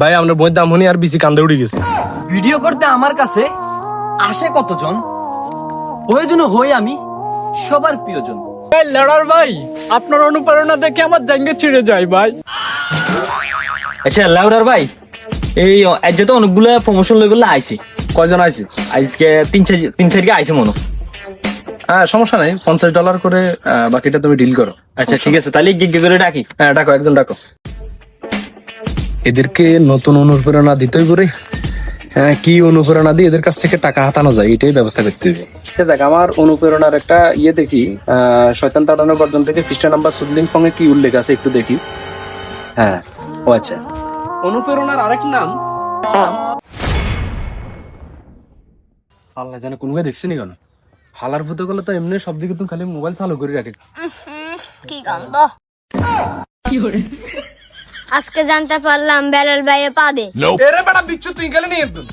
ভাই আমরা বইয়ের দাম হনি আর বেশি কান্দে উড়ে গেছে। ভিডিও করতে আমার কাছে আসে কতজন? প্রয়োজনে হই আমি সবার প্রিয়জন। লড়ার ভাই আপনার অনুপ্রেরণা দেখে আমার জাঙ্গে ছিঁড়ে যায় ভাই। আচ্ছা লাউরার ভাই এই আজ তো অনেকগুলো প্রমোশন লই বলে আইছি। কয়জন আছে আজকে তিন চার তিন চারকে আইছে মনে হ্যাঁ। সমস্যা নাই পঞ্চাশ ডলার করে বাকিটা তুমি ডিল করো। আচ্ছা ঠিক আছে তাহলে গিগ করে ডাকি। হ্যাঁ ডাকো একজন ডাকো। এদেরকে নতুন অনুপ্রেরণা দিতেই পারে হ্যাঁ কি অনুপ্রেরণা দিয়ে এদের কাছ থেকে টাকা হাতানো যায় এটাই ব্যবস্থা করতে হবে। যাক আমার অনুপ্রেরণার একটা ইয়ে দেখি। আহ, শয়তান তাড়ানোর গর্জন থেকে খ্রিস্টান নাম্বার সুদলিন সঙ্গে কি উল্লেখ আছে একটু দেখি। হ্যাঁ ও আচ্ছা। অনুপ্রেরণার আরেক নাম। আল্লাহ জানে কোন দেখছি নি কেন? হালার ভূতে গেলে তো এমনি সব দিকে তুমি খালি মোবাইল চালু করে রাখে। কি গন্ধ। আজকে জানতে পারলাম বেলাল ভাইয়ে পাদে এরে বেটা বিচ্ছু তুই গেলে নি একদম।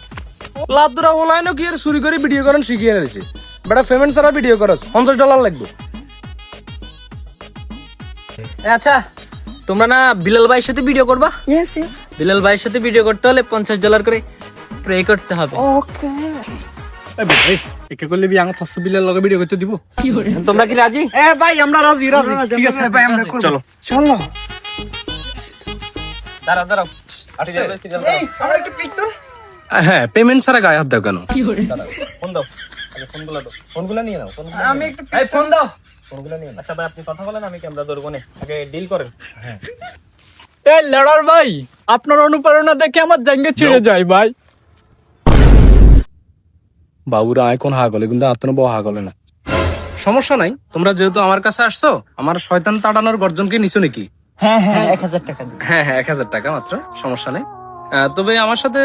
লাদুরা ওলাইন কি এর চুরি করে ভিডিও করেন শিখিয়ে রয়েছে বেটা পেমেন্ট ছাড়া ভিডিও করস পঞ্চাশ ডলার লাগবে। আচ্ছা তোমরা না বিলাল ভাইয়ের সাথে ভিডিও করবা? বিলাল ভাইয়ের সাথে ভিডিও করতে হলে পঞ্চাশ ডলার করে প্রে করতে হবে। একে করলে বি আমার ফার্স্ট বিলের লগে ভিডিও করতে দিব। তোমরা কি রাজি? এ ভাই আমরা রাজি রাজি। ঠিক আছে ভাই আমরা চলো। চলো। দাঁড়াও দাঁড়াও। হ্যাঁ পেমেন্ট ছাড়া গায়ে হাত দাও কেন? ফোন দাও। ফোনগুলো দাও। ফোনগুলো নিয়ে নাও আমি একটু ফোন দাও ফোনগুলো নিয়ে আচ্ছা ভাই আপনি কথা বলেন আমি ক্যামেরা ধরবো না। আগে ডিল করেন। এ লড়ার ভাই আপনার অনুপ্রেরণা দেখে আমার জাঙ্গে ছিঁড়ে যায় ভাই। বাবুরা আয় কোন হা গলে কিন্তু আত্মন বউ হা গলে না। সমস্যা নাই তোমরা যেহেতু আমার কাছে আসছো আমার শয়তান তাড়ানোর গর্জনকে নিছো নাকি? হ্যাঁ হ্যাঁ এক হাজার টাকা হ্যাঁ হ্যাঁ এক হাজার টাকা মাত্র সমস্যা নেই। তবে আমার সাথে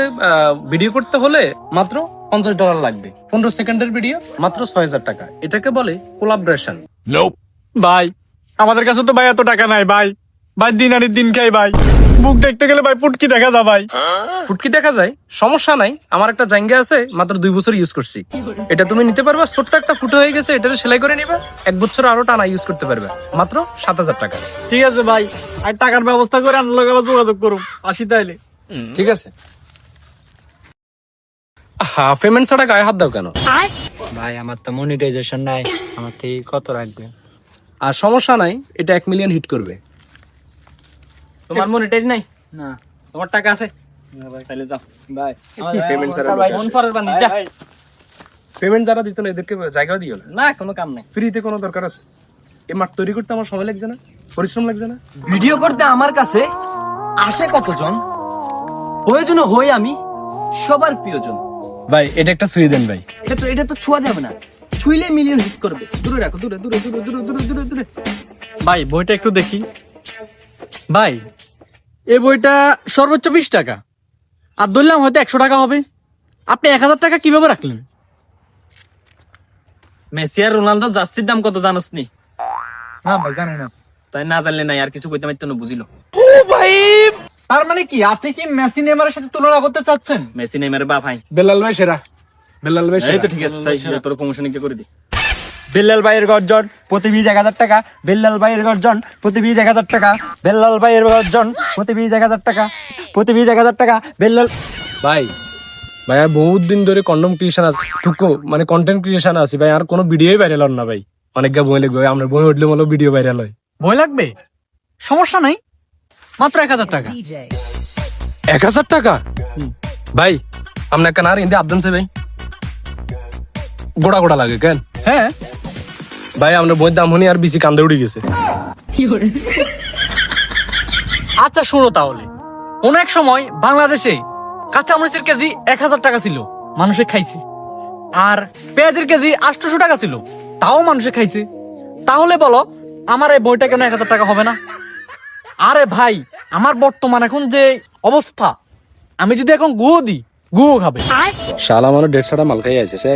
ভিডিও করতে হলে মাত্র পঞ্চাশ ডলার লাগবে। পনেরো সেকেন্ডের ভিডিও মাত্র ছয় হাজার টাকা। এটাকে বলে কোলাবরেশন ভাই আমাদের কাছে তো ভাই এত টাকা নাই ভাই। ভাই দিন আনি দিন খাই ভাই। বুক দেখতে গেলে ভাই পুটকি দেখা যা ভাই। ফুটকি দেখা যায়? সমস্যা নাই। আমার একটা জায়গা আছে মাত্র দুই বছর ইউজ করছি। এটা তুমি নিতে পারবা ছোট্ট একটা ফুটো হয়ে গেছে এটা সেলাই করে নিবা এক বছর আরও টানা ইউজ করতে পারবে। মাত্র সাত হাজার টাকা। ঠিক আছে ভাই আর টাকার ব্যবস্থা করে আপনার লগে আবার যোগাযোগ করুন আসি তাইলে। ঠিক আছে। হ্যাঁ পেমেন্ট ছাড়া গায়ে হাত দাও কেন? ভাই আমার তো মনিটাইজেশন নাই আমার থেকে কত রাখবে? আর সমস্যা নাই এটা এক মিলিয়ন হিট করবে। তোমার মনিটাইজ নাই? না। তোমার টাকা আছে? তাহলে যাও। বাই পেমেন্ট ছাড়া ফোন ফরের বানি যা। পেমেন্ট যারা দিত না এদেরকে জায়গাও দিও না। না কোনো কাম নাই। ফ্রিতে কোনো দরকার আছে? এই মাঠ তৈরি করতে আমার সময় লাগছে না? পরিশ্রম লাগছে না? ভিডিও করতে আমার কাছে আসে কতজন? প্রয়োজনে হই আমি সবার প্রিয়জন। ভাই এটা একটা সুই দেন ভাই তো এটা তো ছোঁয়া যাবে না। ছুইলে মিলিয়ন হিট করবে। দূরে রাখো দূরে দূরে দূরে দূরে দূরে দূরে দূরে। ভাই বইটা একটু দেখি। ভাই এই বইটা সর্বোচ্চ বিশ টাকা। আর ধরলাম হয়তো একশো টাকা হবে। আপনি এক হাজার টাকা কীভাবে রাখলেন? মেসি আর রোনালদো জার্সির দাম কত জানোস নি? না ভাই জানি না। তাই না জানলে নাই আর কিছু কইতে মাইতো না বুঝিলো। ও ভাই! তার মানে কি আপনি কি মেসি নেমারের সাথে তুলনা করতে চাচ্ছেন? মেসি নেইমারের বাপ ভাই বেলাল ভাই সেরা। বেলাল ভাই এই তো ঠিক আছে তাই তোর প্রমোশন কি করে দি বেল্লাল ভাইয়ের গর্জন প্রতি বিশ এক হাজার টাকা। বেল্লাল ভাইয়ের গর্জন প্রতি বিশ এক হাজার টাকা। বেল্লাল ভাইয়ের গর্জন প্রতি বিশ এক হাজার টাকা। প্রতি বিশ এক হাজার টাকা। বেল্লাল ভাই ভাই আর বহুত দিন ধরে কন্ডম ক্রিয়েশন আছে। থুকো মানে কন্টেন্ট ক্রিয়েশন আছে ভাই আর কোনো ভিডিওই ভাইরাল হন না ভাই। অনেক গা বই লিখবে আমরা বই উঠলে মনে ভিডিও ভাইরাল হয়। ভয় লাগবে? সমস্যা নাই। মাত্র এক হাজার টাকা। এক হাজার টাকা? ভাই আপনার কেন আর হিন্দি আবদান সে ভাই। গোড়া গোড়া লাগে কেন? হ্যাঁ। ভাই আমরা বইয়ের দাম হনি আর বেশি কান্দে উড়ে গেছে। আচ্ছা শুনো তাহলে। কোন এক সময় বাংলাদেশে কাঁচামরিচের কেজি এক হাজার টাকা ছিল মানুষে খাইছে। আর পেঁয়াজের কেজি আটশোশো টাকা ছিল তাও মানুষে খাইছে। তাহলে বলো আমার এই বইটা কেন এক হাজার টাকা হবে না? আরে ভাই আমার বর্তমান এখন যে অবস্থা আমি যদি এখন গুয়ো দিই গুয়ো খাবে। শালা মানে দেড়শোটা মাল খাই আছে সে।